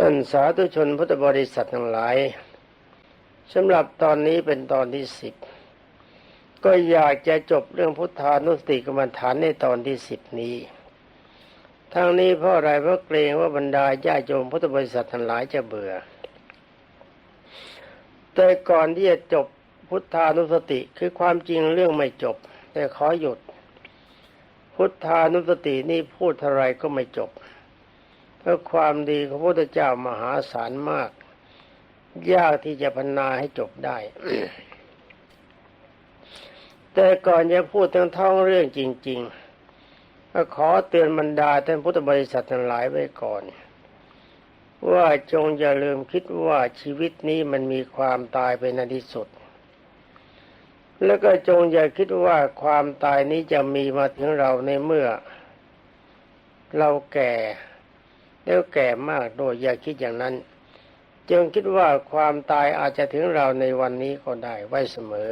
ท่านสาธุชนพุทธบริษัททั้งหลายสำหรับตอนนี้เป็นตอนที่สิบก็อยากจะจบเรื่องพุทธานุสติกรรมฐานในตอนที่สิบนี้ทั้งนี้เพราะอะไรเพราะเกรงว่าบรรดาญาโยมพุทธบริษัททั้งหลายจะเบื่อ แต่ก่อนที่จะจบพุทธานุสติคือความจริงเรื่องไม่จบ แต่ขอหยุด พุทธานุสตินี่พูดเท่าไรก็ไม่จบ พราะความดีของพระพุทธเจ้ามหาศาลมาก ยากที่จะพรรณนาให้จบได้ แต่ก่อนจะพูดทั้งท้องเรื่องจริงๆก็ขอเตือนบรรดาท่านพุทธบริษัททั้งหลายไว้ก่อน ว่าจงอย่าลืมคิดว่าชีวิตนี้มันมีความตายเป็นในที่สุด แล้วก็จงอย่าคิดว่าความตายนี้จะมีมาถึงเราในเมื่อ เราแก่ แล้วแก่มากโดยอย่าคิดอย่างนั้นจงคิดว่าความตายอาจจะถึงเราในวันนี้ก็ได้ไว้เสมอ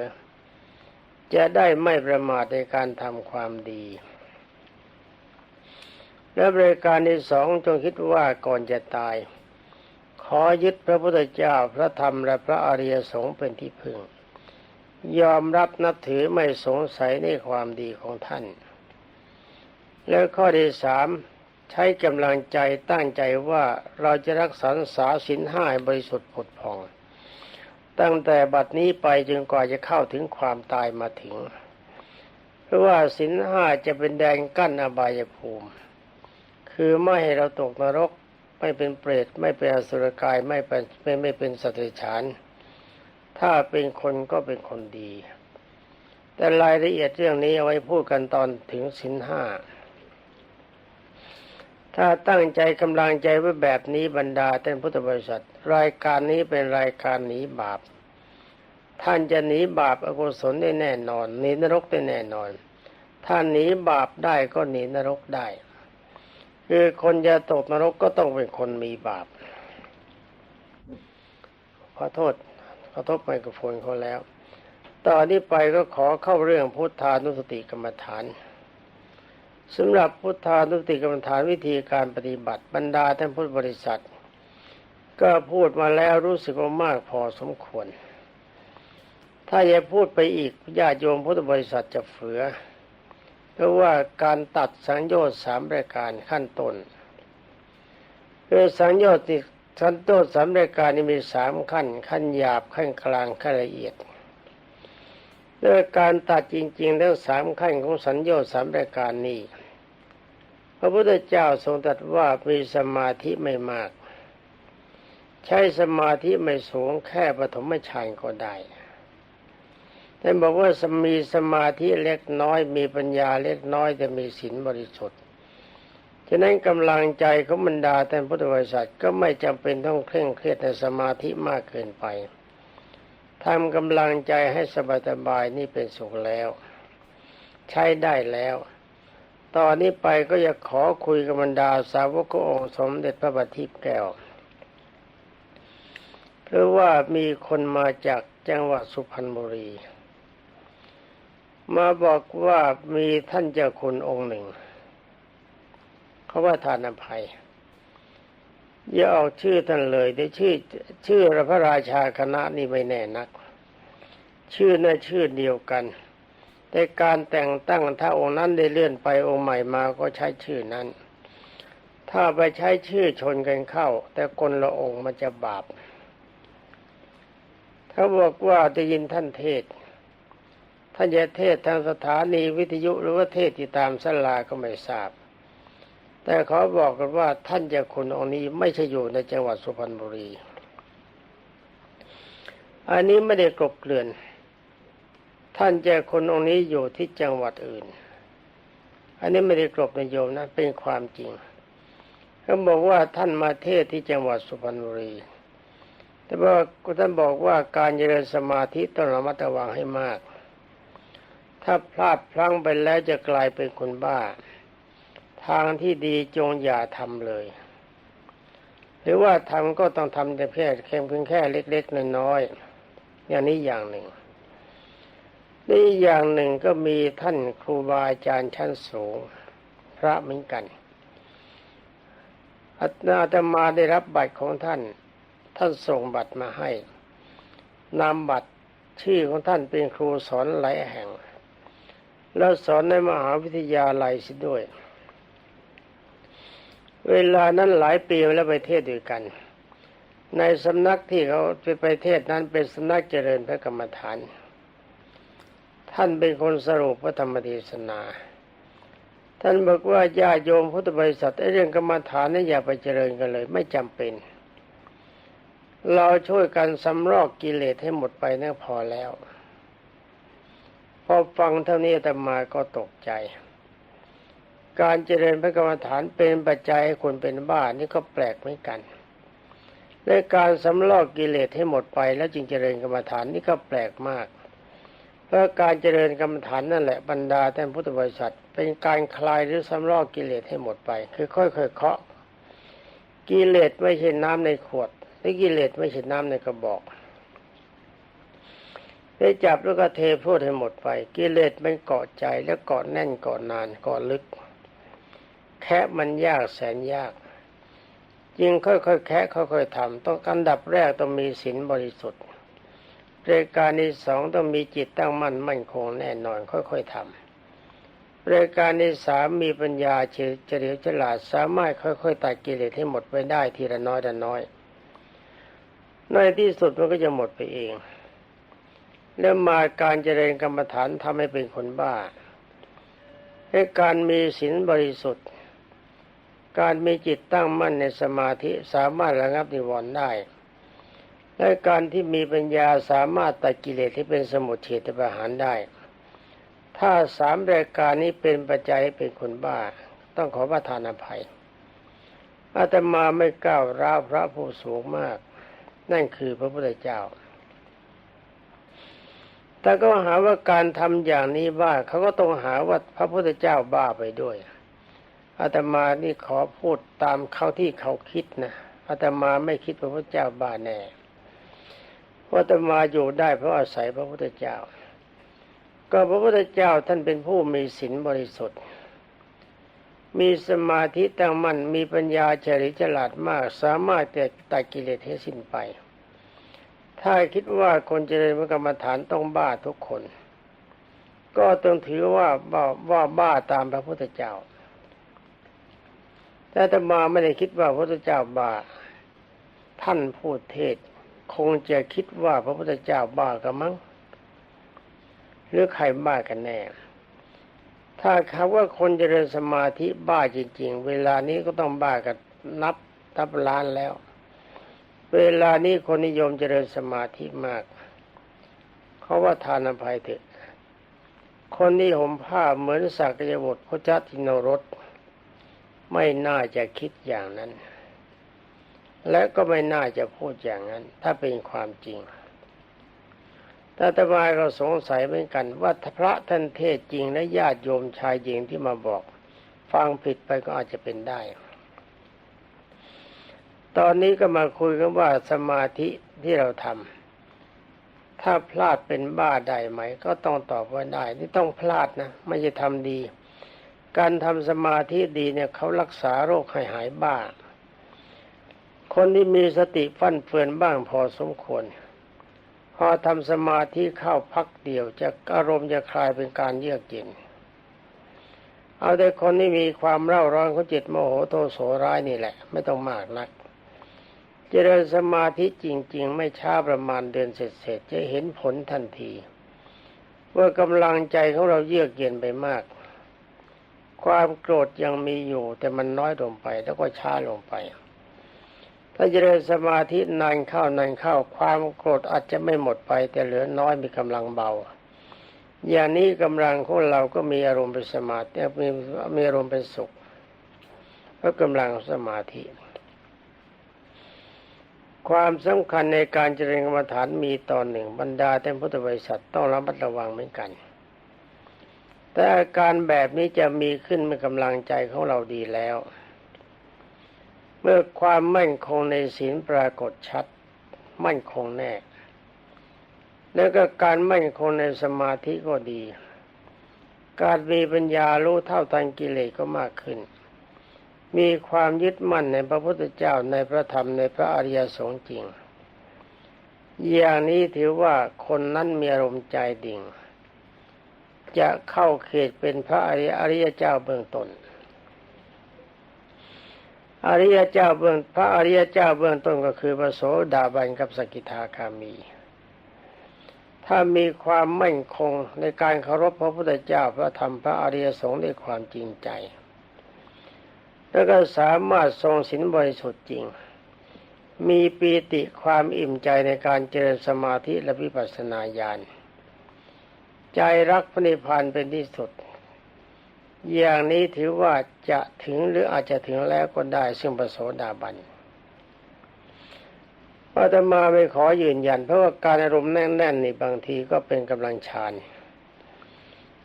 จะได้ไม่ประมาทในการทำความดี และบริการที่สองจงคิดว่าก่อนจะตาย ขอยึดพระพุทธเจ้าพระธรรมและพระอริยสงฆ์เป็นที่พึ่ง ยอมรับนับถือไม่สงสัยในความดีของท่าน แล้วข้อที่สาม ใช้กำลังใจตั้งใจว่าเราจะรักษาสาสินห้าบริสุทธิ์ผดผ่อง ตั้งแต่บัดนี้ไปจนกว่าจะเข้าถึงความตายมาถึง เพราะว่าสินห้าจะเป็นแดนกั้นอบายภูมิ คือไม่ให้เราตกนรกไม่เป็นเปรตไม่เป็นอสุรกายไม่เป็นไม่ไม่เป็นสัตว์เดรัจฉาน ถ้าเป็นคนก็เป็นคนดี แต่รายละเอียดเรื่องนี้เอาไว้พูดกันตอนถึงสินห้า ถ้าตั้งใจกำลังใจไว้แบบนี้บรรดาท่านพุทธบริษัท รายการนี้เป็นรายการหนีบาป ท่านจะหนีบาปอกุศลได้แน่นอนหนีนรกได้แน่นอน ถ้าหนีบาปได้ก็หนีนรกได้ คือคนจะตกนรกก็ต้องเป็นคนมีบาป ขอโทษขอโทษไมโครโฟนเขาแล้วต่อนนี้ไปก็ขอเข้าเรื่องพุทธานุสติกรรมฐาน สำหรับพุทธานุสติกรรมฐานวิธีการปฏิบัติบรรดาท่านพุทธบริษัท ก็พูดมาแล้วรู้สึกว่ามากพอสมควร ถ้าจะพูดไปอีกญาติโยมพุทธบริษัทจะเฟือ เพราะว่าการตัดสังโยชน์สามรายการขั้นต้นคือสังโยชน์ที่ขั้นต้นสามรายการนี้มีสามขั้น ขั้นหยาบขั้นกลางขั้นละเอียด โดยการตัดจริงๆทั้งสามขั้นของสัญญาสามรายการนี้ พระพุทธเจ้าทรงตรัสว่ามีสมาธิไม่มาก ใช้สมาธิไม่สูงแค่ปฐมฌานก็ได้แต่บอกว่ามีสมาธิเล็กน้อยมีปัญญาเล็กน้อยจะมีศีลบริสุทธิ์ ฉะนั้นกำลังใจของบรรดาท่านพุทธบริษัทก็ไม่จำเป็นต้องเคร่งเครียดในสมาธิมากเกินไป ทำกำลังใจให้สบายๆนี่เป็นสุขแล้ว ใช้ได้แล้ว ตอนนี้ไปก็จะขอคุยกับบรรดาสาวกองค์สมเด็จพระบัณฑิตแก้วเพราะว่ามีคนมาจากจังหวัดสุพรรณบุรี มาบอกว่ามีท่านเจ้าคุณองค์หนึ่ง เขาว่าทานอภัย อย่าออกชื่อท่านเลยแต่ชื่อ ชื่อพระราชาคณะนี่ไม่แน่นัก ชื่อน่าชื่อเดียวกัน แต่การแต่งตั้งถ้าองค์นั้นได้เลื่อนไปองค์ใหม่มาก็ใช้ชื่อนั้น ถ้าไปใช้ชื่อชนกันเข้า แต่คนละองค์มันจะบาปถ้าบอกว่าได้ยินท่านเทศท่านจะเทศทางสถานีวิทยุหรือว่าเทศที่ตามสลาก็ไม่ทราบ แต่เขาบอกกันว่าท่านเจ้าคุณองค์นี้ไม่ใช่อยู่ในจังหวัดสุพรรณบุรี อันนี้ไม่ได้กลบเกลื่อน ท่านเจ้าคุณองค์นี้อยู่ที่จังหวัดอื่น อันนี้ไม่ได้กลบในโยมนะเป็นความจริงเขาบอกว่าท่านมาเทศที่จังหวัดสุพรรณบุรี แต่ว่าท่านบอกว่าการเจริญสมาธิต้องระมัดระวังให้มาก ถ้าพลาดพลั้งไปแล้วจะกลายเป็นคนบ้า ทางที่ดีจงอย่าทำเลย หรือว่าทำก็ต้องทำแต่เพียงแค่เพียงแค่เล็กๆน้อยๆอย่างนี้อย่างหนึ่งนี่อย่างหนึ่งก็มีท่านครูบาอาจารย์ชั้นสูง พระเหมือนกันอาตมาได้รับบัตรของท่าน ท่านส่งบัตรมาให้นำบัตรชื่อของท่านเป็นครูสอนหลายแห่ง แล้วสอนในมหาวิทยาลัยสิด้วย เวลานั้นหลายปีแล้วไปเทศด้วยกัน ในสำนักที่เขาไปไปเทศนั้นเป็นสำนักเจริญพระกรรมฐาน ท่านเป็นคนสรุปพระธรรมเทศนา ท่านบอกว่าญาโยมพุทธบริษัทไอ้เรื่องกรรมฐานนี่อย่าไปเจริญกันเลย ไม่จำเป็น เราช่วยกันสำรอกกิเลสให้หมดไปนั่นพอแล้ว พอฟังเท่านี้อาตมาก็ตกใจ การเจริญพระกรรมฐานเป็นปัจจัยให้คนเป็นบ้านี่ก็แปลกเหมือนกันและการสำลอกกิเลสให้หมดไปแล้วจึงเจริญกรรมฐานนี่ก็แปลกมาก เพราะการเจริญกรรมฐานนั่นแหละบรรดาท่านพุทธบริษัท เป็นการคลายหรือสำลอกกิเลสให้หมดไป คือค่อยๆเคาะกิเลสไม่ใช่น้ำในขวดหรือกิเลสไม่ใช่น้ำในกระบอกได้จับแล้วก็เทพูดให้หมดไป กิเลสมันเกาะใจแล้วเกาะแน่นเกาะนานเกาะลึก แค่มันยากแสนยากยิ่งค่อยๆแคะค่อยๆทำต้องอันดับแรกต้องมีศีลบริสุทธิ์รายการที่สองต้องมีจิตตั้งมั่นมั่นคงแน่นอนค่อยๆทำรายการที่สามมีปัญญาเฉลียวฉลาดสามารถค่อยๆตัดกิเลสให้หมดไปได้ทีละน้อยละน้อย ในที่สุดมันก็จะหมดไปเอง แล้วมาการเจริญกรรมฐานทำให้เป็นคนบ้าให้การมีศีลบริสุทธิ์ การมีจิตตั้งมั่นในสมาธิสามารถระงับนิวรณ์ได้และการที่มีปัญญาสามารถตัดกิเลสที่เป็นสมุทเฉทประหารได้ ถ้าสามรายการนี้เป็นปัจจัยเป็นคนบ้า ต้องขอประทานอภัย อาตมาไม่ก้าวร้าวพระผู้สูงมาก นั่นคือพระพุทธเจ้า แต่ก็หาว่าการทำอย่างนี้บ้าเขาก็ต้องหาว่าพระพุทธเจ้าบ้าไปด้วย อาตมานี่ขอพูดตามเขาที่เขาคิดนะอาตมาไม่คิดพระพุทธเจ้าบาแน่เพราะอาตมาอยู่ได้เพราะอาศัยพระพุทธเจ้า ก็พระพุทธเจ้าท่านเป็นผู้มีศีลบริสุทธิ์ มีสมาธิตั้งมั่นมีปัญญาเฉลียวฉลาดมาก สามารถแต่ตัดกิเลสให้สิ้นไป ถ้าคิดว่าคนเจริญกรรมฐานต้องบ้าทุกคน ก็ต้องถือว่าบ้าว่าบ้าตามพระพุทธเจ้า แต่ตมาไม่ได้คิดว่าพระพุทธเจ้าบ้าท่านพูดเทศ คงจะคิดว่าพระพุทธเจ้าบ้ากันมั้งหรือใครบ้ากันแน่ ถ้าคำว่าคนเจริญสมาธิบ้าจริง ๆ เวลานี้ก็ต้องบ้ากันนับทับล้านแล้ว เวลานี้คนนิยมเจริญสมาธิมากเขาว่าทานอภัยเถอะคนที่ห่มผ้าเหมือนสักยบุตรพระจัตินรส ไม่น่าจะคิดอย่างนั้น และก็ไม่น่าจะพูดอย่างนั้น ถ้าเป็นความจริงแต่ตมาก็สงสัยเหมือนกันว่าพระท่านเทศจริงและญาติโยมชายหญิงที่มาบอก ฟังผิดไปก็อาจจะเป็นได้ ตอนนี้ก็มาคุยกันว่าสมาธิที่เราทำถ้าพลาดเป็นบ้าได้ไหม ก็ต้องตอบว่าได้ นี่ต้องพลาดนะ ไม่ใช่ทำดี การทำสมาธิดีเนี่ยเขารักษาโรคให้หายบ้า คนที่มีสติฟั่นเฟือนบ้างพอสมควร พอทำสมาธิเข้าพักเดียวจะอารมณ์จะคลายเป็นการเยือกเย็น เอาแต่คนที่มีความเร่าร้อนของจิตโมโหโทโสร้ายนี่แหละ ไม่ต้องมากนัก เจริญสมาธิจริง ๆ ไม่ช้าประมาณเดือนเสร็จๆจะเห็นผลทันที ว่ากำลังใจของเราเยือกเย็นไปมาก ความโกรธยังมีอยู่ แต่มันน้อยลงไปแล้วก็ช้าลงไป ถ้าเจริญสมาธินานเข้านานเข้าความโกรธอาจจะไม่หมดไป แต่เหลือน้อยมีกำลังเบา อย่างนี้กำลังของเราก็มีอารมณ์เป็นสมาธิมีมีอารมณ์เป็นสุขเพราะกำลังสมาธิ ความสำคัญในการเจริญกรรมฐานมีตอนหนึ่ง บรรดาท่านพุทธบริษัทต้องระมัดระวังเหมือนกัน แต่อาการแบบนี้จะมีขึ้นเมื่อกำลังใจของเราดีแล้ว เมื่อความมั่นคงในศีลปรากฏชัด มั่นคงแน่ แล้วก็การมั่นคงในสมาธิก็ดี การมีปัญญารู้เท่าทันกิเลสก็มากขึ้น มีความยึดมั่นในพระพุทธเจ้าในพระธรรมในพระอริยสงฆ์จริง อย่างนี้ถือว่าคนนั้นมีอารมณ์ใจดิ่ง จะเข้าเขตเป็นพระอริยอรยเจ้าเบื้องตน้นอริยเจ้าเบื้องพระอริยเจ้าเบื้องต้นก็คือพระโสดาบันกับสกิทาคามี ถ้ามีความมั่นคงในการเคารพพระพุทธเจ้าพระธรรมพระอริยสงฆ์ด้วยความจริงใจ แล้วก็สามารถทรงศีลบริสุทธิ์จริง มีปีติความอิ่มใจในการเจริญสมาธิและวิปัสสนาญาณ ใจรักพระนิพพานเป็นที่สุด อย่างนี้ถือว่าจะถึงหรืออาจจะถึงแล้วก็ได้ซึ่งประโสดาบันอาตมาไม่ขอยืนยัน เพราะว่าการอารมณ์แน่นๆนี่บางทีก็เป็นกำลังฌาน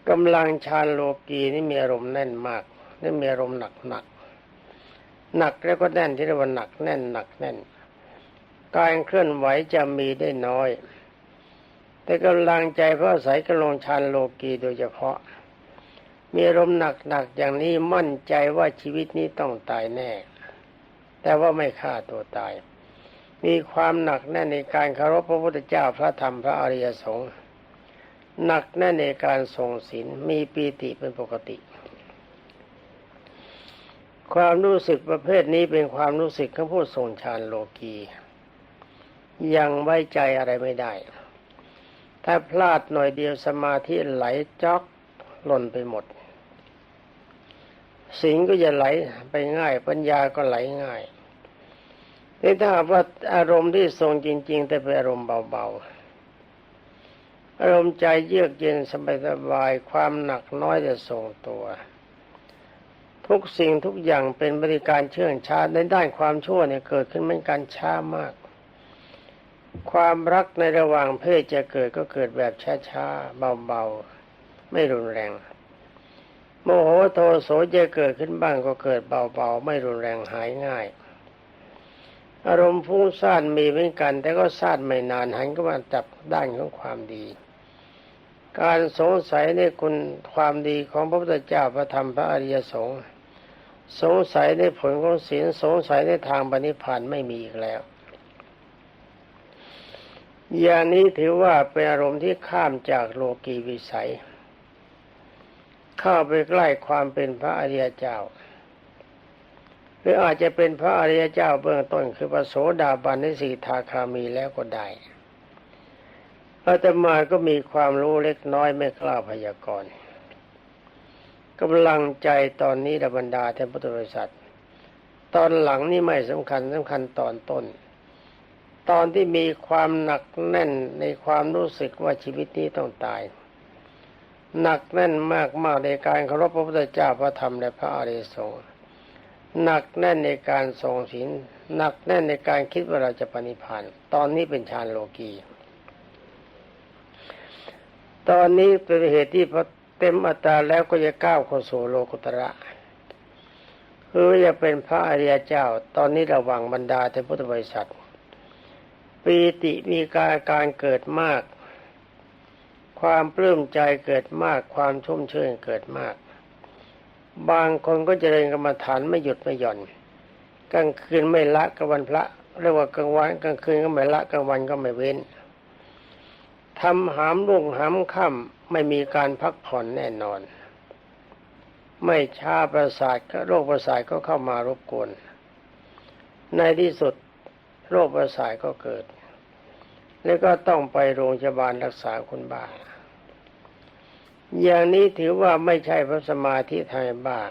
กำลังฌานโลกีนี่มีอารมณ์แน่นมากนี่มีอารมณ์หนักหนักหนักแล้วก็แน่นที่เรียกว่าหนักแน่นหนักแน่น การเคลื่อนไหวจะมีได้น้อย แต่กำลังใจเพราะอาศัยกำลังฌานโลกีโดยเฉพาะ มีอารมณ์หนักๆอย่างนี้มั่นใจว่าชีวิตนี้ต้องตายแน่ แต่ว่าไม่ฆ่าตัวตาย มีความหนักแน่นในการเคารพพระพุทธเจ้าพระธรรมพระอริยสงฆ์หนักแน่นในการทรงศีลมีปีติเป็นปกติ ความรู้สึกประเภทนี้เป็นความรู้สึกของผู้ทรงฌานโลกี ยังไว้ใจอะไรไม่ได้ ถ้าพลาดหน่อยเดียวสมาธิไหลจอกหล่นไปหมดสิ่งก็จะไหลไปง่าย ปัญญาก็ไหลง่ายนี่ถ้าว่าอารมณ์ที่ทรงจริง ๆ แต่เป็นอารมณ์เบาๆอารมณ์ใจเยือกเย็นสบายๆความหนักน้อยจะทรงตัว ทุกสิ่งทุกอย่างเป็นบริการเชื่องช้าในด้านความชั่วเนี่ยเกิดขึ้นเหมือนกันช้ามาก ความรักในระหว่างเพศจะเกิดก็เกิดแบบช้าๆ เบาๆ ไม่รุนแรง โมโหโทโสจะเกิดขึ้นบ้างก็เกิดเบาๆ ไม่รุนแรงหายง่าย อารมณ์ฟุ้งซ่านมีเหมือนกัน แต่ก็ซ่านไม่นานหันก็มาจับด้านของความดี การสงสัยในคุณความดีของพระพุทธเจ้าพระธรรมพระอริยสงฆ์สงสัยในผลของศีลสงสัยในทางปณิพานธ์ไม่มีอีกแล้ว อย่างนี้ถือว่าเป็นอารมณ์ที่ข้ามจากโลกีวิสัย เข้าไปใกล้ความเป็นพระอริยเจ้า หรืออาจจะเป็นพระอริยเจ้าเบื้องต้นคือพระโสดาบันในสีทาคามีแล้วก็ได้อาตมาก็มีความรู้เล็กน้อยไม่กล้าพยากรณ์กำลังใจตอนนี้ระบบรรดาแทนพุทธบริษัท ตอนหลังนี่ไม่สำคัญสำคัญตอนต้น ตอนที่มีความหนักแน่นในความรู้สึกว่าชีวิตนี้ต้องตาย หนักแน่นมากมากในการเคารพพระพุทธเจ้าพระธรรมและพระอริยสงฆ์หนักแน่นในการทรงศีลหนักแน่นในการคิดว่าเราจะปณิพานตอนนี้เป็นฌานโลกีตอนนี้เป็นเหตุที่พอเต็มอัตราแล้วก็จะก้าวเข้าสู่โลกุตระคือจะเป็นพระอริยเจ้า ตอนนี้ระวังบรรดาเทพุทธบริษัท ปีติมีการการเกิดมาก ความปลื้มใจเกิดมาก ความชุ่มชื่นเกิดมาก บางคนก็จะเริญกรรมฐานไม่หยุดไม่หย่อน กลางคืนไม่ละกลางวันพระเรียกว่ากลางวันกลางคืนก็ไม่ละกลางวันก็ไม่เว้นทำหามรุ่งหามค่ำไม่มีการพักผ่อนแน่นอน ไม่ช้าประสาทโรคประสาทก็เข้ามารบกวน ในที่สุด โรคประสาทก็เกิด แล้วก็ต้องไปโรงพยาบาลรักษาคนบ้า อย่างนี้ถือว่าไม่ใช่พระสมาธิทำให้บ้า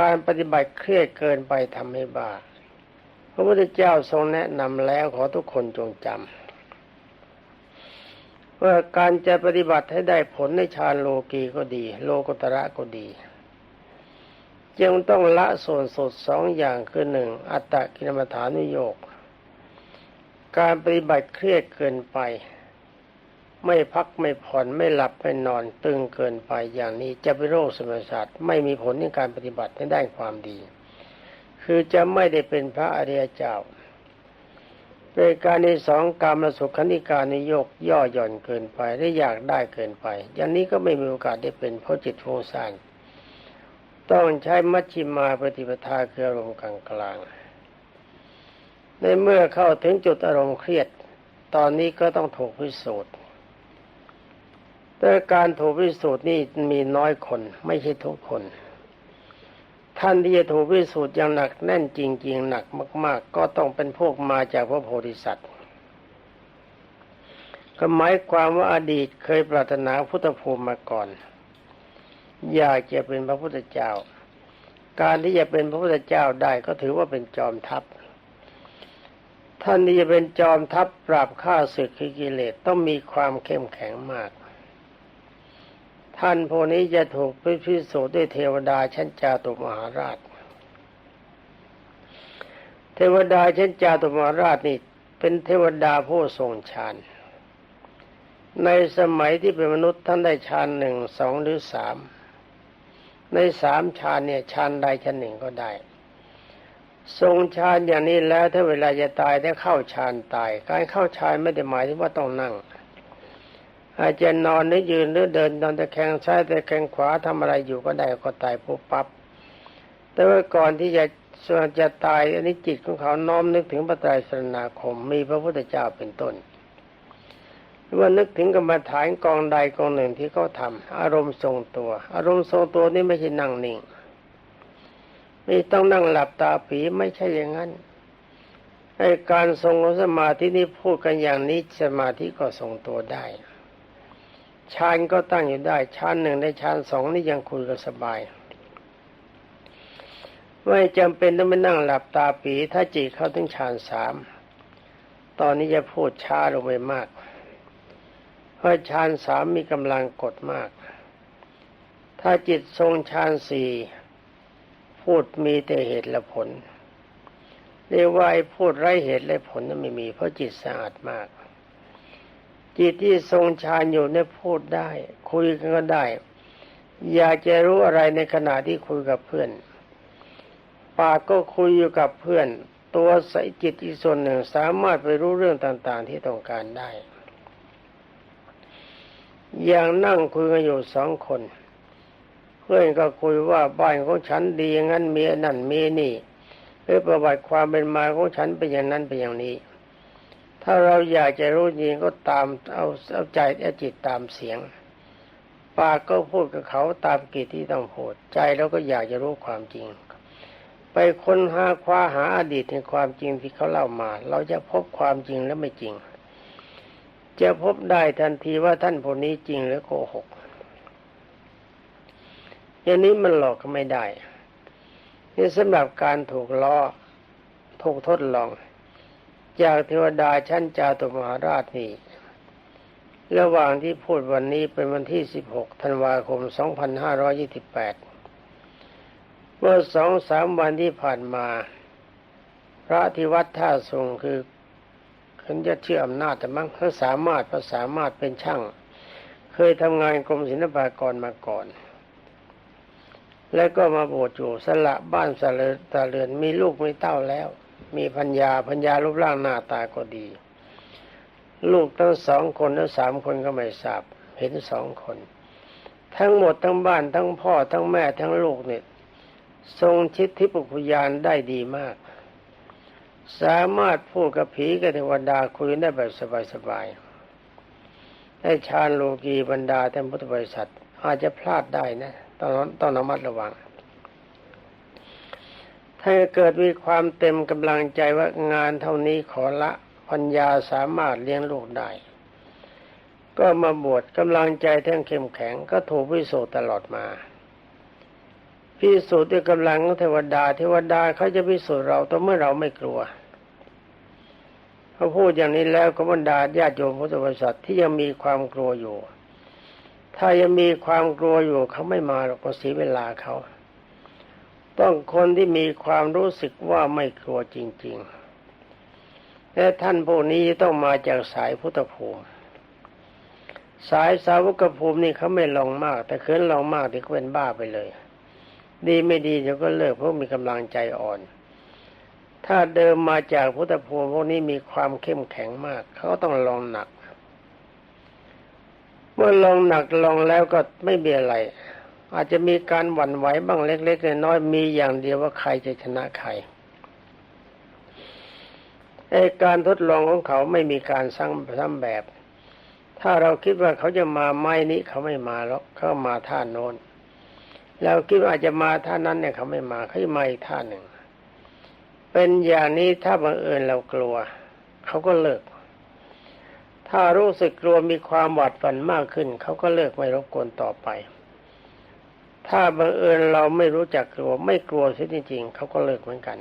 การปฏิบัติเครียดเกินไปทำให้บ้า พระพุทธเจ้าทรงแนะนำแล้วขอทุกคนจงจำว่าการจะปฏิบัติให้ได้ผลในฌานโลกีก็ดี โลกุตระก็ดี จึงต้องละส่วนสดสองอย่างคือหนึ่งอัตตกินมฐานุโยกการปฏิบัติเครียดเกินไป ไม่พักไม่ผ่อนไม่หลับไม่นอนตึงเกินไปอย่างนี้จะเป็นโรคสมองศาตร์ไม่มีผลในการปฏิบัติในด้านความดี คือจะไม่ได้เป็นพระอริยเจ้าเป็นการในสองกรรมสุขนิการนิยกย่อหย่อนเกินไปและอยากได้เกินไป อย่างนี้ก็ไม่มีโอกาสได้เป็นเพราะจิตฟุ้งซ่าน ต้องใช้มัชชิมาปฏิปทาคืออารมณ์กลางกลางๆในเมื่อเข้าถึงจุดอารมณ์เครียด ตอนนี้ก็ต้องถูกพิสูจน์แต่การถูกพิสูจน์นี่มีน้อยคน ไม่ใช่ทุกคน ท่านที่จะถูกพิสูจน์อย่างหนักแน่นจริง ๆ หนักมาก ๆ ก็ต้องเป็นพวกมาจากพระโพธิสัตว์ก็หมายความว่าอดีตเคยปรารถนาพุทธภูมิมาก่อน อยากจะเป็นพระพุทธเจ้า การที่จะเป็นพระพุทธเจ้าได้ก็ถือว่าเป็นจอมทัพ ท่านที่จะเป็นจอมทัพปราบข้าศึกคือกิเลสต้องมีความเข้มแข็งมาก ท่านพวกนี้จะถูกพิสูจน์ด้วยเทวดาชั้นจาตุมหาราช เทวดาชั้นจาตุมหาราชนี่เป็นเทวดาผู้ทรงฌานในสมัยที่เป็นมนุษย์ท่านได้ฌานหนึ่งสองหรือสาม ในสามฌานเนี่ยฌานใดฌานหนึ่งก็ได้ ทรงฌานอย่างนี้แล้วถ้าเวลาจะตายได้เข้าฌานตาย การเข้าฌานไม่ได้หมายถึงว่าต้องนั่ง อาจจะนอนหรือยืนหรือเดินนอนตะแคงซ้ายตะแคงขวาทำอะไรอยู่ก็ได้ก็ตายปุ๊บปั๊บแต่ว่าก่อนที่จะส่วนจะตายอันนี้จิตของเขาน้อมนึกถึงพระไตรสรณาคม มีพระพุทธเจ้าเป็นต้น ว่านึกถึงกรรมฐานกองใดกองหนึ่งที่เขาทำอารมณ์ทรงตัว อารมณ์ทรงตัวนี่ไม่ใช่นั่งนิ่งไม่ต้องนั่งหลับตาผีไม่ใช่อย่างนั้นไอการทรงสมาธินี่พูดกันอย่างนี้สมาธิก็ทรงตัวได้ฌานก็ตั้งอยู่ได้ฌานหนึ่งในฌานสองนี่ยังคุยกันสบายไม่จำเป็นต้องไปนั่งหลับตาปีถ้าจิตเข้าถึงฌานสามตอนนี้จะพูดช้าลงไปมาก ราะฌานสามมีกำลังกดมาก ถ้าจิตทรงฌานสี่พูดมีแต่เหตุและผลเรียกว่าไอ้พูดไร้เหตุและผลนั้นไม่มี เพราะจิตสะอาดมาก จิตที่ทรงฌานอยู่เนี่ยพูดได้ คุยกันก็ได้ อยากจะรู้อะไรในขณะที่คุยกับเพื่อน ปากก็คุยอยู่กับเพื่อน ตัวใสจิตอีกส่วนหนึ่งสามารถไปรู้เรื่องต่างๆที่ต้องการได้ อย่างนั่งคุยกันอยู่สองคน เพื่อนก็คุยว่าบ้านของฉันดีอย่างนั้นเมียนั่นเมียนี่หรือประวัติความเป็นมาของฉันเป็นอย่างนั้นเป็นอย่างนี้ ถ้าเราอยากจะรู้จริงก็ตามเอาเอาใจเอาจิตตามเสียง ปากก็พูดกับเขาตามกิจที่ต้องพูดใจเราก็อยากจะรู้ความจริง ไปค้นหาคว้าหาอดีตในความจริงที่เขาเล่ามา เราจะพบความจริงและไม่จริง จะพบได้ทันทีว่าท่านผู้นี้จริงหรือโกหก อย่างนี้มันหลอกก็ไม่ได้ นี่สำหรับการถูกล้อถูกทดลอง จากเทวดาชั้นจาตุมหาราชนี่ระหว่างที่พูดวันนี้เป็นวันที่ 16 ธันวาคม 2528 เมื่อสองสามวันที่ผ่านมา พระที่วัดท่าทรงคือ คันจะเชื่ออำนาจแต่มั้งเขาสามารถเขาสามารถเป็นช่าง เคยทำงานกรมศิลปากรมาก่อน แล้วก็มาบวชอยู่สละบ้านสละตาเรือนมีลูกมีเต้าแล้ว มีพัญญาพัญญารูปร่างหน้าตาก็ดี ลูกทั้งสองคนและสามคนก็ไม่ทราบเห็นสองคน ทั้งหมดทั้งบ้านทั้งพ่อทั้งแม่ทั้งลูกเนี่ยทรงชิดทิพยญานได้ดีมาก สามารถพูดกับผีกับเทวดาคุยได้แบบสบายๆได้ฌานโลกีบรรดาท่านพุทธบริษัท อาจจะพลาดได้นะต้องต้องระมัดระวัง ถ้าเกิดมีความเต็มกำลังใจว่างานเท่านี้ขอละปัญญาสามารถเลี้ยงลูกได้ก็มาบวชกำลังใจแท่งเข้มแข็งก็ถูกวิโสตลอดมา พิสูจน์ด้วยกำลังของเทวดา เทวดาเขาจะพิสูจน์เราต่อเมื่อเราไม่กลัวเขาพูดอย่างนี้แล้วก็บรรดาญาติโยมพุทธบริษัทที่ยังมีความกลัวอยู่ ถ้ายังมีความกลัวอยู่เขาไม่มาหรอกเสียเวลาเขา ต้องคนที่มีความรู้สึกว่าไม่กลัวจริง ๆ และท่านพวกนี้ต้องมาจากสายพุทธภูมิสายสาวกภูมินี่เขาไม่ลองมาก แต่เขินลองมากที่เขาเป็นบ้าไปเลย ดีไม่ดีเดี๋ยวก็เลิกเพราะมีกำลังใจอ่อน ถ้าเดิมมาจากพุทธภูมิพวกนี้มีความเข้มแข็งมาก เขาต้องลองหนัก เมื่อลองหนักลองแล้วก็ไม่มีอะไร อาจจะมีการหวั่นไหวบ้างเล็กๆน้อยๆมีอย่างเดียวว่าใครจะชนะใครไอการทดลองของเขาไม่มีการสร้างซ้ำแบบ ถ้าเราคิดว่าเขาจะมาไม้นี้เขาไม่มาหรอกเขามาท่าโน้น เราคิดว่าอาจจะมาท่านั้นเนี่ยเขาไม่มาเขาจะมาอีกท่าหนึ่ง เป็นอย่างนี้ถ้าบังเอิญเรากลัว เขาก็เลิก ถ้ารู้สึกกลัวมีความหวาดฝันมากขึ้น เขาก็เลิกไม่รบกวนต่อไป ถ้าบังเอิญเราไม่รู้จักกลัวไม่กลัวเสียจริงๆเขาก็เลิกเหมือนกัน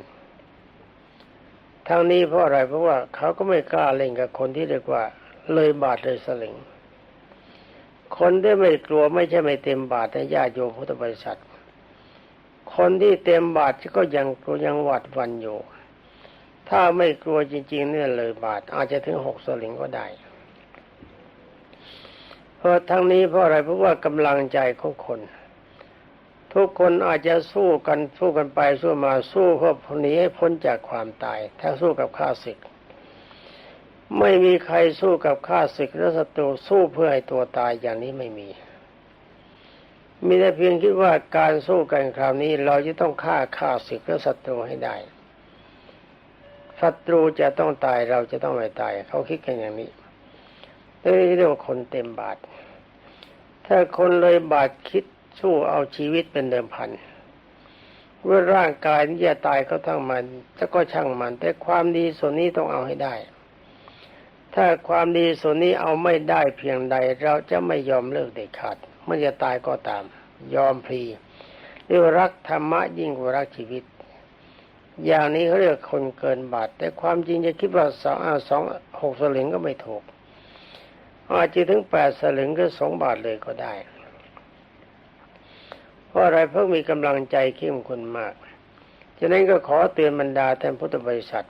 ทั้งนี้เพราะอะไรเพราะว่าเขาก็ไม่กล้าเล่นกับคนที่เรียกว่า เลยบาทเลยสลึง คนที่ไม่กลัวไม่ใช่ไม่เต็มบาทในญาติโยมพุทธบริษัท คนที่เต็มบาทก็ยังกลัวยังหวาดวันอยู่ ถ้าไม่กลัวจริง ๆ เนี่ยเลยบาทอาจจะถึงหกสลึงก็ได้ เพราะทั้งนี้เพราะอะไรเพราะว่ากำลังใจของคน ทุกคนอาจจะสู้กันสู้กันไปสู้มาสู้เพื่อหนีให้พ้นจากความตาย ถ้าสู้กับข้าศึก ไม่มีใครสู้กับข้าศึกและศัตรูสู้เพื่อให้ตัวตายอย่างนี้ไม่มี มีแต่เพียงคิดว่าการสู้กันคราวนี้ เราจะต้องฆ่าข้าศึกและศัตรูให้ได้ศัตรูจะต้องตายเราจะต้องไม่ตาย เขาคิดกันอย่างนี้นี่เรียกว่าคนเต็มบาท ถ้าคนเลยบาทคิดสู้เอาชีวิตเป็นเดิมพันว่าร่างกายนี้จะตายก็ทั้งมันจะก็ช่างมัน แต่ความดีส่วนนี้ต้องเอาให้ได้ ถ้าความดีส่วนนี้เอาไม่ได้เพียงใด เราจะไม่ยอมเลิกเด็ดขาดมันจะตายก็ตาม ยอมพลีเรียรักธรรมะยิ่งกว่ารักชีวิต อย่างนี้เขาเรียกคนเกินบาท แต่ความจริงจะคิดว่าสองสองหกสลึงก็ไม่ถูกอาจจะถึงแปดสลึงก็สองบาทเลยก็ได้ เพราะอะไรเพราะมีกำลังใจเข้มข้นมาก ฉะนั้นก็ขอเตือนบรรดาท่านพุทธบริษัท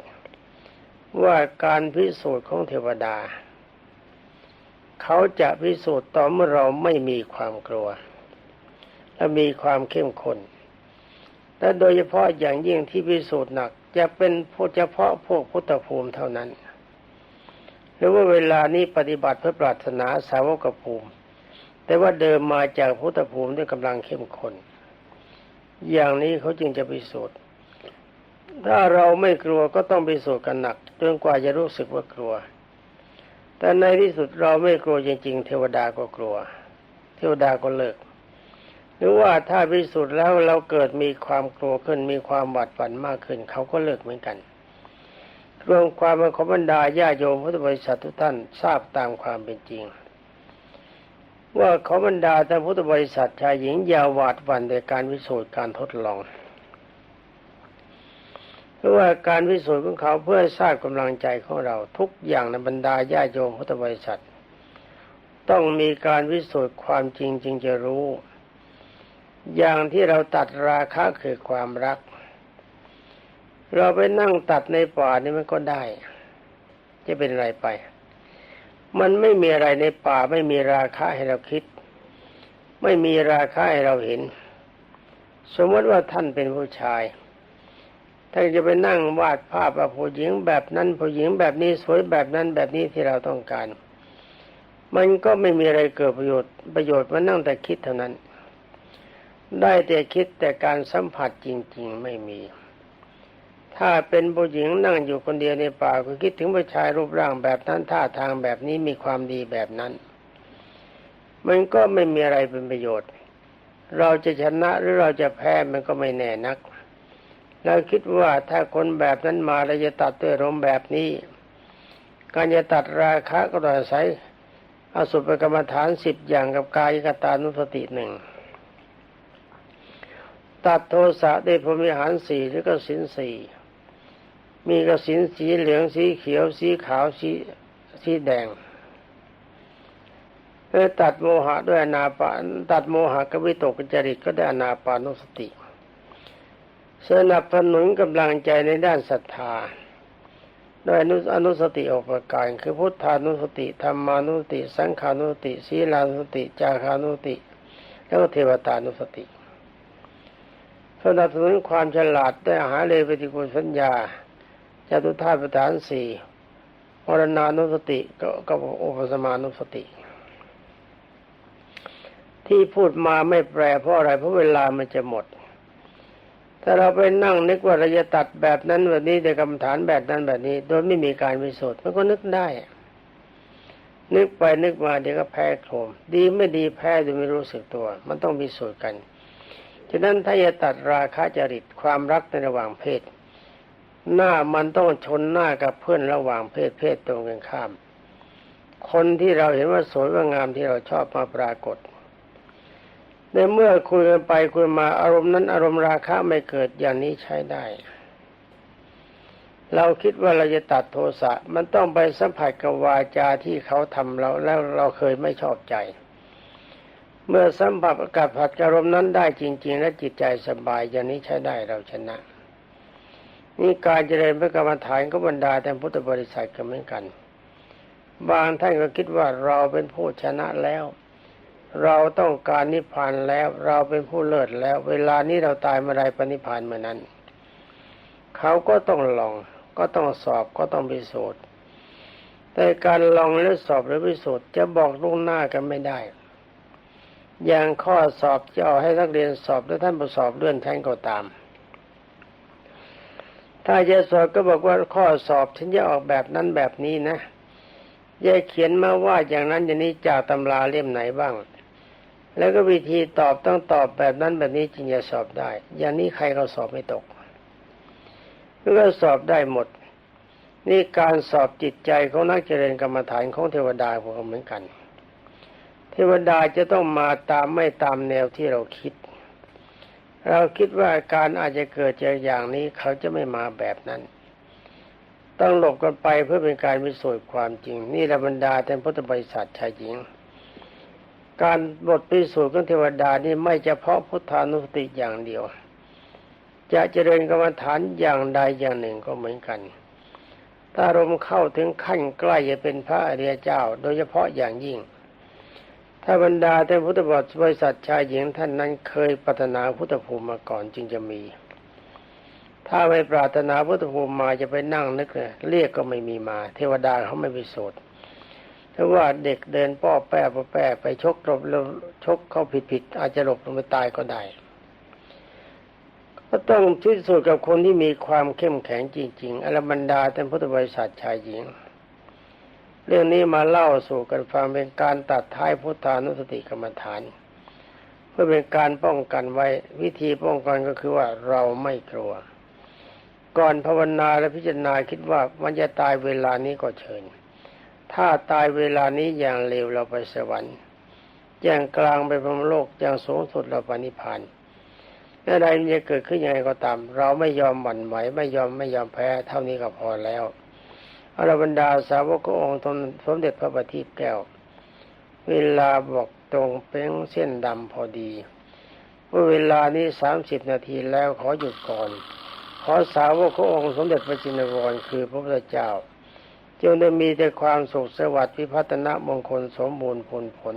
ว่าการพิสูจน์ของเทวดา เขาจะพิสูจน์ต่อเมื่อเราไม่มีความกลัว และมีความเข้มข้นและโดยเฉพาะอย่างยิ่งที่พิสูจน์หนัก จะเป็นเฉพาะพวกพุทธภูมิเท่านั้น หรือว่าเวลานี้ปฏิบัติเพื่อปรารถนาสาวกภูมิ แต่ว่าเดิมมาจากพุทธภูมิด้วยกำลังเข้มข้นอย่างนี้เขาจึงจะพิสูจน์ ถ้าเราไม่กลัวก็ต้องพิสูจน์กันหนักจนกว่าจะรู้สึกว่ากลัว แต่ในที่สุดเราไม่กลัวจริง ๆ เทวดาก็กลัว เทวดาก็เลิก หรือว่าถ้าพิสูจน์แล้วเราเกิดมีความกลัวขึ้นมีความหวาดหวั่นมากขึ้น เขาก็เลิกเหมือนกันรวมความเป็นขบรรดาญาโยมพุทธบริษัททุกท่านทราบตามความเป็นจริง ว่าขบรรดาท่านพุทธบริษัทชายหญิงอย่าหวาดหวั่นในการวิสูจน์การทดลอง ราะว่าการวิสูจน์ของเขาเพื่อทราบกำลังใจของเราทุกอย่างในบรรดาญาโยมพุทธบริษัท ต้องมีการวิสูจน์ความจริงจึงจะรู้ อย่างที่เราตัดราคะคือความรัก เราไปนั่งตัดในป่านี่มันก็ได้ จะเป็นอะไรไป มันไม่มีอะไรในป่าไม่มีราคะให้เราคิด ไม่มีราคะให้เราเห็น สมมติว่าท่านเป็นผู้ชาย ท่านจะไปนั่งวาดภาพว่าผู้หญิงแบบนั้นผู้หญิงแบบนี้สวยแบบนั้นแบบนี้ที่เราต้องการ มันก็ไม่มีอะไรเกิดประโยชน์ประโยชน์มันนั่งแต่คิดเท่านั้น ได้แต่คิดแต่การสัมผัสจริง ๆไม่มี ถ้าเป็นผู้หญิงนั่งอยู่คนเดียวในป่าก็คิดถึงผู้ชายรูปร่างแบบนั้นท่าทางแบบนี้มีความดีแบบนั้น มันก็ไม่มีอะไรเป็นประโยชน์ เราจะชนะหรือเราจะแพ้มันก็ไม่แน่นัก เราคิดว่าถ้าคนแบบนั้นมาเราจะตัดด้วยลมแบบนี้ การจะตัดราคะก็ต้องอาศัยอสุภกรรมฐานสิบอย่างกับกายกตานุสติหนึ่งตัดโทสะได้พรหมิหารสี่หรือก็สินสี่มีกสินสีเหลืองสีเขียวสีขาวสีสีแดงเพื่อตัดโมหะด้วยอนาปาตัดโมหะกวิตกจริตก็ได้อนาปานุสติ สนับสนุนกำลังใจในด้านศรัทธาด้วยอนุอนุสติออกประการคือพุทธานุสติธรรมานุสติ สังขานุสติ ศีลานุสติ จาคานุสติ แล้วก็เทวตานุสติสนับสนุนความฉลาดได้หาเลยปฏิกุลสัญญาจตุธาประธานสี่มรณานุสติก็ก็อุปสมานุสติ ที่พูดมาไม่แปลเพราะอะไรเพราะเวลามันจะหมด ถ้าเราไปนั่งนึกว่าเราจะตัดแบบนั้นแบบนี้ในกรรมฐานแบบนั้นแบบนี้ โดยไม่มีการพิสูจน์มันก็นึกได้ นึกไปนึกมาเดี๋ยวก็แพ้โคมดีไม่ดีแพ้โดยไม่รู้สึกตัว มันต้องพิสูจน์กันฉะนั้นถ้าจะตัดราคะจริตความรักในระหว่างเพศ หน้ามันต้องชนหน้ากับเพื่อนระหว่างเพศเพศตรงกันข้าม คนที่เราเห็นว่าสวยว่างามที่เราชอบมาปรากฏ ในเมื่อคุยกันไปคุยมาอารมณ์นั้นอารมณ์ราคะไม่เกิดอย่างนี้ใช้ได้ เราคิดว่าเราจะตัดโทสะมันต้องไปสัมผัสกับวาจาที่เขาทำเราแล้วเราเคยไม่ชอบใจ เมื่อสัมผัสกับผัดอารมณ์นั้นได้จริง ๆ และจิตใจสบายอย่างนี้ใช้ได้เราชนะนี่การเจริญพระกรรมฐานก็บรรดาแต่พุทธบริษัทก็เหมือนกัน บางท่านก็คิดว่าเราเป็นผู้ชนะแล้ว เราต้องการนิพพานแล้วเราเป็นผู้เลิศแล้ว เวลานี้เราตายเมื่อไรปณิพพานเมื่อนั้น เขาก็ต้องลองก็ต้องสอบก็ต้องพิสูจน์แต่การลองและสอบหรือพิสูจน์จะบอกล่วงหน้ากันไม่ได้ อย่างข้อสอบจะเอาให้นักเรียนสอบแล้วท่านผู้สอบเลื่อนแทนก็ตาม ถ้าจะสอบก็บอกว่าข้อสอบฉันจะออกแบบนั้นแบบนี้นะอย่าเขียนมาว่าอย่างนั้นอย่างนี้จากตำราเล่มไหนบ้าง แล้วก็วิธีตอบต้องตอบแบบนั้นแบบนี้จึงจะสอบได้ อย่างนี้ใครเขาสอบไม่ตกก็สอบได้หมด นี่การสอบจิตใจของนักเจริญกรรมฐานของเทวดาพวกเหมือนกัน เทวดาจะต้องมาตามไม่ตามแนวที่เราคิด เราคิดว่าการอาจจะเกิดจากอย่างนี้เขาจะไม่มาแบบนั้น ต้องหลบกันไปเพื่อเป็นการพิสูจน์ความจริง นี่ระบรรดาแต่พุทธบริษัทชายหญิง การบทพิสูจน์ของเทวดานี่ไม่เฉพาะพุทธานุสติอย่างเดียว จะเจริญกรรมฐานอย่างใดอย่างหนึ่งก็เหมือนกัน ถ้าลมเข้าถึงขั้นใกล้จะเป็นพระอริยเจ้า โดยเฉพาะอย่างยิ่ง ถ้าบรรดาแต่พุทธบริษัทชายหญิงท่านนั้นเคยปรารถนาพุทธภูมิมาก่อนจึงจะมี ถ้าไม่ปรารถนาพุทธภูมิมาจะไปนั่งนึกเลยเรียกก็ไม่มีมา เทวดาเขาไม่ไปโสด ถ้าว่าเด็กเดินป้อแป้ป้อแป้ไปชกหลบชกเขาผิดผิดอาจจะหลบลงไปตายก็ได้ ก็ต้องพิสูจน์กับคนที่มีความเข้มแข็งจริง ๆอรบรรดาแต่พุทธบริษัทชายหญิง เรื่องนี้มาเล่าสู่กันฟังเป็นการตัดท้ายพุทธานุสติกรรมฐาน เพื่อเป็นการป้องกันไว้วิธีป้องกันก็คือว่าเราไม่กลัว ก่อนภาวนาและพิจารณาคิดว่ามันจะตายเวลานี้ก็เชิญ ถ้าตายเวลานี้อย่างเร็วเราไปสวรรค์ อย่างกลางไปพรหมโลกอย่างสูงสุดเราไปนิพพานอะไรมันจะเกิดขึ้นยังไงก็ตาม เราไม่ยอมหวั่นไหวไม่ยอมไม่ยอมแพ้ เท่านี้ก็พอแล้วอรบรรดาสาวกขององค์สมเด็จพระบัณฑิตแก้ว เวลาบอกตรงเป้งเส้นดำพอดีว่าเวลานี้สามสิบนาทีแล้วขอหยุดก่อน ขอสาวกขอองค์สมเด็จพระจินวรคือพระพุทธเจ้า จงได้มีแต่ความสุขสวัสดิ์พิพัฒนมงคลสมบูรณ์ผลผล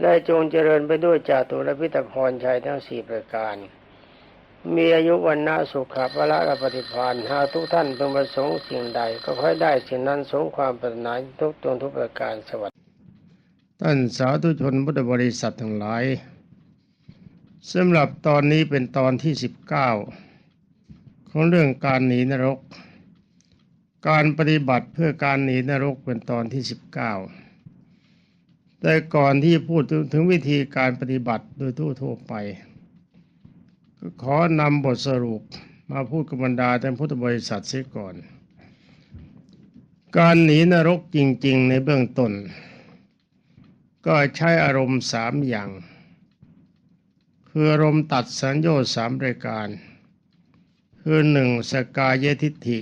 และจงเจริญไปด้วยจาตุรพิตพรชัยทั้งสี่ประการ มีอายุวันนาสุขภาละและปฏิพานหากทุกท่านเพิ่งประสงค์สิ่งใด ก็ค่อยได้สิ่งนั้นสงความปรารถนาทุกตนทุกประการสวัสดีท่านสาธุชนพุทธบริษัททั้งหลายสำหรับตอนนี้เป็นตอนที่สิบเก้าของเรื่องการหนีนรก การปฏิบัติเพื่อการหนีนรกเป็นตอนที่สิบเก้าแต่ก่อนที่พูดถึงวิธีการปฏิบัติโดยทั่วๆไป ก็ขอนำบทสรุปมาพูดกับบรรดาแต่พุทธบริษัทเสียก่อน การหนีนรกจริง ๆ ในเบื้องต้น ก็ใช้อารมณ์สามอย่าง คืออารมณ์ตัดสัญญาสามรายการ คือหนึ่งสกายทิฏฐิ